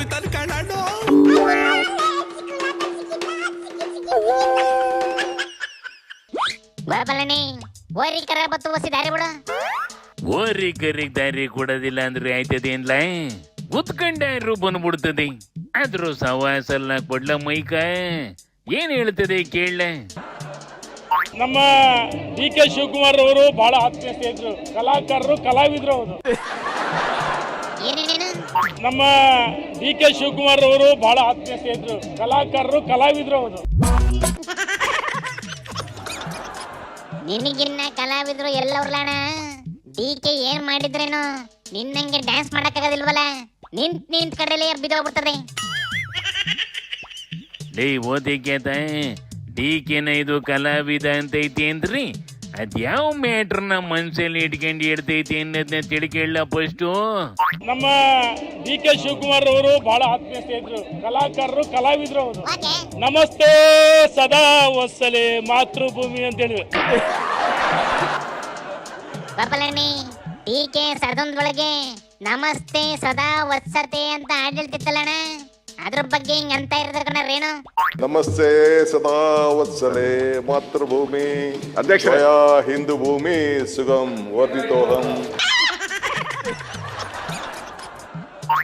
ಆಗೋಯ್ತಾನೆ ಕಣಣ್ಣ ಬರಬಲ್ಲನಿ ಓರಿ ಕರ ಬತ್ತು ಓಸಿ ದಾರಿ ಬಿಡು. ಓರಿ ಕರಿಗೆ ದಾರಿ ಕೊಡೋದಿಲ್ಲ ಅಂದ್ರೆ ಆಯ್ತದೇನ್ಲ ಉತ್ಕಂಡ್ರು ಬಂದ್ಬಿಡ್ತದೆ? ಆದ್ರೂ ಸವಾಸಲ್ಲ ಕೊಡ್ಲ ಮೈಕ ಏನ್ ಹೇಳ್ತದೆ ಕೇಳ ನಮ್ಮ ಡಿ ಕೆ ಶಿವಕುಮಾರ್ ಅವರು ಬಹಳ ಆತ್ಮೀಯ ಸ್ನೇಹಿತರು ಕಲಾಕಾರರು ಕಲಾವಿದ್ರು ಅವರು. ನಮ್ಮ ಡಿ ಕೆ ಶಿವಕುಮಾರ್ ಅವರು ಬಹಳ ಆತ್ಮೀಯ ಸ್ನೇಹಿತರು ಕಲಾಕಾರರು ಕಲಾವಿದ್ರು ಅವರು. ನಿನಗಿನ್ನ ಕಲಾವಿದ್ರು ಎಲ್ಲವ್ರಲಣ ಡಿ ಕೆ ಏನ್ ಮಾಡಿದ್ರೇನು? ನಿನ್ನಂಗೆ ಡ್ಯಾನ್ಸ್ ಮಾಡಕ್ಕಾಗದಿಲ್ವಲ್ಲ? ನಿಂತ್ ನಿಂತ್ ಕಡೆಲೆ ಬಿದ್ದೋಗ್ಬಿಡ್ತದೆ. ಡೇ ಓದಿಕೆ ಡಿ ಕೆನ ಇದು ಕಲಾವಿದ ಅಂತ ಐತಿ ಅಂದ್ರಿ? ಅದ್ಯಾವ ಮ್ಯಾಟ್ರನ್ನ ಮನ್ಸಲ್ಲಿ ಇಟ್ಕೊಂಡು ಇಡ್ತೈತಿ ಅನ್ನೋದನ್ನ ತಿಳ್ಕೊಳ್ಳ ಫಸ್ಟು ನಮ್ಮ ಡಿ ಕೆ ಶಿವಕುಮಾರ್ ಅವರು ಬಹಳ ಆತ್ಮೀಯ ಸ್ನೇಹಿತರು ಕಲಾಕಾರರು ಕಲಾವಿದ್ರು ಅವರು. ನಮಸ್ತೆ ಸದಾ ವತ್ಸಲೆ ಮಾತೃಭೂಮಿ ಅಂತ ಹೇಳಿ ಬಪ್ಪಲಣ್ಣಿ ಡಿ ಕೆ ಒಳಗೆ ನಮಸ್ತೆ ಸದಾ ವತ್ಸತೆ ಅಂತ ಹಾಡಿಳ್ತಿತ್ತಲ್ಲಣ್ಣ ಅದ್ರ ಬಗ್ಗೆ ಹಿಂಗ ಅಂತ ಇರೋದ್ರ ನಮಸ್ತೆ ಸದಾ ವತ್ಸಲೆ ಮಾತೃಭೂಮಿ. ಅಧ್ಯಕ್ಷ. ಹಿಂದೂ ಭೂಮಿ ಸುಗಮ್ ವರ್ಧಿತೋಹಂ.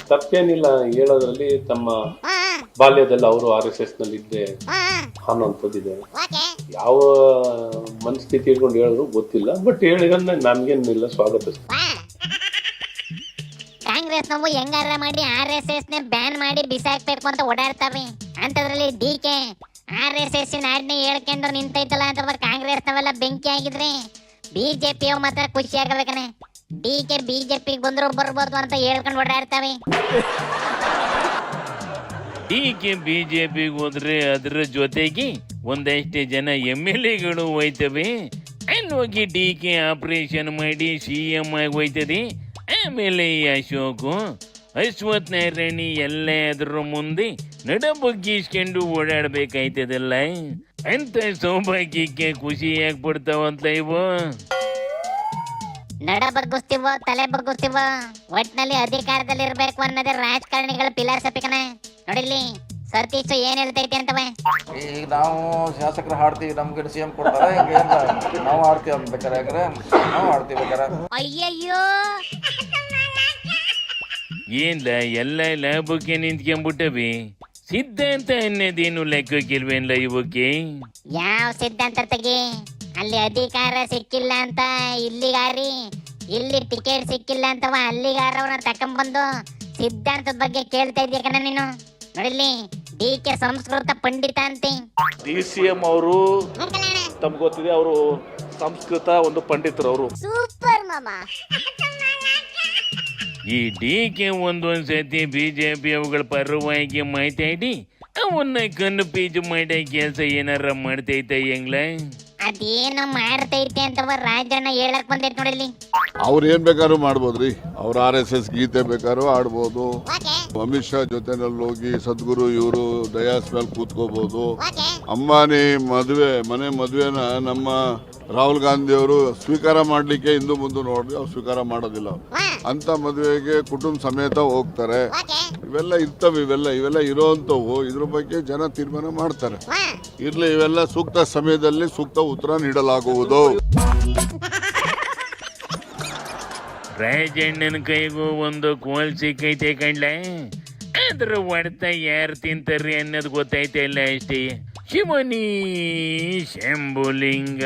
ತಪ್ಪೇನಿಲ್ಲ ಹೇಳೋದ್ರಲ್ಲಿ ತಮ್ಮ ಹಾ. ಬಾಲ್ಯದಲ್ಲಿ ಅವರು ಆರ್ ಎಸ್ ಎಸ್ನಲ್ಲಿ ಇದ್ದೆ ಅನ್ನೋಂಥದ್ದಿದೆ. ಓಕೆ ಯಾವ ಮನಸ್ಥಿತಿ ಇಟ್ಕೊಂಡು ಹೇಳಿದ್ರು ಗೊತ್ತಿಲ್ಲ ಬಟ್ ಹೇಳಿದ್ರೆ ನಮ್ಗೇನಿಲ್ಲ ಸ್ವಾಗತ ಕಾಂಗ್ರೆಸ್ ನಾವು ಹೆಂಗಾರ ಮಾಡಿ ಆರ್ ಎಸ್ ಎಸ್ನ ಬ್ಯಾನ್ ಮಾಡಿ ಬಿಸಾಕ್ಬೇಕು ಅಂತ ಓಡಾಡ್ತಾವೆ. ಅಂತದ್ರಲ್ಲಿ D K R S S ನಾಡ್ನೇ ಹೇಳ್ಕೊಂಡು ನಿಂತೈತಲ್ಲ ಅಂತ ಕಾಂಗ್ರೆಸ್ ನಾವೆಲ್ಲ ಬೆಂಕಿ ಆಗಿದ್ರೆ ಬಿಜೆಪಿ ಮಾತ್ರ ಖುಷಿ ಆಗಬೇಕನೆ. ಡಿ ಕೆ ಬಿಜೆಪಿ ಬಂದ್ರು ಬರ್ಬೋದು ಅಂತ ಹೇಳ್ಕೊಂಡು ಓಡಾಡ್ತಾವೆ. ಡಿ ಕೆ ಬಿಜೆಪಿಗೆ ಹೋದ್ರೆ ಅದ್ರ ಜೊತೆಗೆ ಒಂದಷ್ಟು ಜನ ಎಂ ಎಲ್ ಎಗಳು ಹೋಯ್ತವೆ. ಅಲ್ಲಿ ಹೋಗಿ ಡಿ ಕೆ ಆಪರೇಷನ್ ಮಾಡಿ ಸಿ ಎಂ ಆಗಿ ಹೋಯ್ತದೆ. ಆಮೇಲೆ ಅಶೋಕು, ಅಶ್ವಥ್ ನಾರಾಯಣಿ ಎಲ್ಲ ಅದ್ರ ಮುಂದೆ ನಡ ಬಗ್ಗಿಸ್ಕೊಂಡು ಓಡಾಡ್ಬೇಕಾಯ್ತದಲ್ಲ? ಅಂತ ಸೌಭಾಗ್ಯಕ್ಕೆ ಖುಷಿಯಾಗಿ ಬಿಡ್ತಾವಂತ ಇವು? ನಡ ಬಗ್ಗಿಸ್ತೀವೋ ತಲೆ ಬಗ್ಗಿಸ್ತೀವೋ ಒಟ್ನಲ್ಲಿ ಅಧಿಕಾರದಲ್ಲಿ ಇರ್ಬೇಕು ಅನ್ನೋದೇ ರಾಜಕಾರಣಿಗಳ ಫಿಲಾಸಫಿ ನೋಡಿಲಿ ಸತೀಶ್ ಏನ್ ಹೇಳ್ತೈತಿ ಬೈ ಈಗ ನಾವು ಶಾಸಕರು ಹಾಡ್ತೀವಿ ನಮ್ಗೆ ಸಿ ಎಂ ಕೊಡ್ತಾರೆ ಹಿಂಗೆ ನಾವು ಹಾಡ್ತೀವಿ ಅಂತ ಬೇಕಾರೆ ಯಾಕಂದ್ರೆ ನಾವು ಹಾಡ್ತೀವಿ ಬೇಕಾರೆ. ಅಯ್ಯಯ್ಯೋ! ಏನ್ಲ ಎಲ್ಲ ಲಾಭಕ್ಕೆ ನಿಂತ್ಕೊಂಡ್ಬಿಟ್ಟವಿ? ಸಿದ್ಧಾಂತ ಅನ್ನೋದೇನು ಲೆಕ್ಕಕ್ಕಿಲ್ವೇನ್ಲ ಇವಕ್ಕೆ? ಯಾವ ಸಿದ್ಧಾಂತ ತಗಿ? ಅಲ್ಲಿ ಅಧಿಕಾರ ಸಿಕ್ಕಿಲ್ಲ ಅಂತ ಇಲ್ಲಿಗಾರಿ ಇಲ್ಲಿ ಟಿಕೆಟ್ ಸಿಕ್ಕಿಲ್ಲ ಅಂತವ ಅಲ್ಲಿಗಾರವ್ರನ್ನ ತಕೊಂಡ್ಬಂದು ಸಿದ್ಧಾಂತದ ಬಗ್ಗೆ ಕೇಳ್ತಾ ಇದೀಯ ಕಣ ನೀನು? ನೋಡಿಲ್ಲಿ ಡಿ ಕೆ ಸಂಸ್ಕೃತ ಪಂಡಿತ ಅಂತೆ. ಡಿ ಸಿ ಎಂ ಅವರು ತಮ್ಗೆ ಗೊತ್ತಿದೆ ಅವರು ಸಂಸ್ಕೃತ ಒಂದು ಪಂಡಿತರು ಅವರು. ಸೂಪರ್ ಮಾಮ. ಈ ಡಿ ಕೆ ಒಂದೊಂದ್ ಸತಿ ಬಿಜೆಪಿ ಅವುಗಳ ಪರವಾಗಿ ಮಾತಾಡಿ ಅವನ್ನ ಕಣ್ಣು ಪೀಜು ಮಾಡೋ ಕೆಲಸ ಏನಾರ ಮಾಡ್ತೈತ ಹೆಂಗ್ಲ? ಅದೇನು ಮಾಡ್ತೈತೆ ಅಂತ ರಾಜಣ್ಣ ಹೇಳಕ್ ಬಂದೈತೆ ನೋಡಲಿ ಅವ್ರು ಏನ್ ಬೇಕಾದ್ರೂ ಮಾಡ್ಬೋದ್ರಿ. ಅವ್ರ ಆರ್ ಎಸ್ ಎಸ್ ಗೀತೆ ಬೇಕಾದ್ರೂ ಆಡ್ಬೋದು ಅಮಿತ್ ಶಾ ಜೊತೆನಲ್ಲಿ ಹೋಗಿ ಸದ್ಗುರು ಇವರು ಡಯಾಸ್ ಮೇಲೆ ಕೂತ್ಕೋಬಹುದು ಅಂಬಾನಿ ಮದುವೆ ಮನೆ ಮದುವೆನ ನಮ್ಮ ರಾಹುಲ್ ಗಾಂಧಿ ಅವರು ಸ್ವೀಕಾರ ಮಾಡ್ಲಿಕ್ಕೆ ಹಿಂದೂ ಮುಂದೆ ನೋಡಿ ಅವ್ರು ಸ್ವೀಕಾರ ಮಾಡೋದಿಲ್ಲ. ಅಂತ ಮದುವೆಗೆ ಕುಟುಂಬ ಸಮೇತ ಹೋಗ್ತಾರೆ. ಇವೆಲ್ಲ ಇರ್ತವೆ ಇವೆಲ್ಲ ಇವೆಲ್ಲ ಇರೋವಂಥವು ಇದ್ರ ಬಗ್ಗೆ ಜನ ತೀರ್ಮಾನ ಮಾಡ್ತಾರೆ. ಇರ್ಲಿ ಇವೆಲ್ಲ ಸೂಕ್ತ ಸಮಯದಲ್ಲಿ ಸೂಕ್ತ ಉತ್ತರ ನೀಡಲಾಗುವುದು. ರಾಜಣ್ಣನ ಕೈಗೂ ಒಂದು ಕೋಲ್ ಸಿಕ್ಕೈತೆ ಕಂಡ್ಲೆ ಅದ್ರ ಹೊಡ್ತ ಯಾರು ತಿಂತಾರ್ರಿ ಅನ್ನೋದು ಗೊತ್ತೈತೆ ಇಲ್ಲ ಅಷ್ಟೇ. ಶಿವನಿ ಶಂಭುಲಿಂಗ.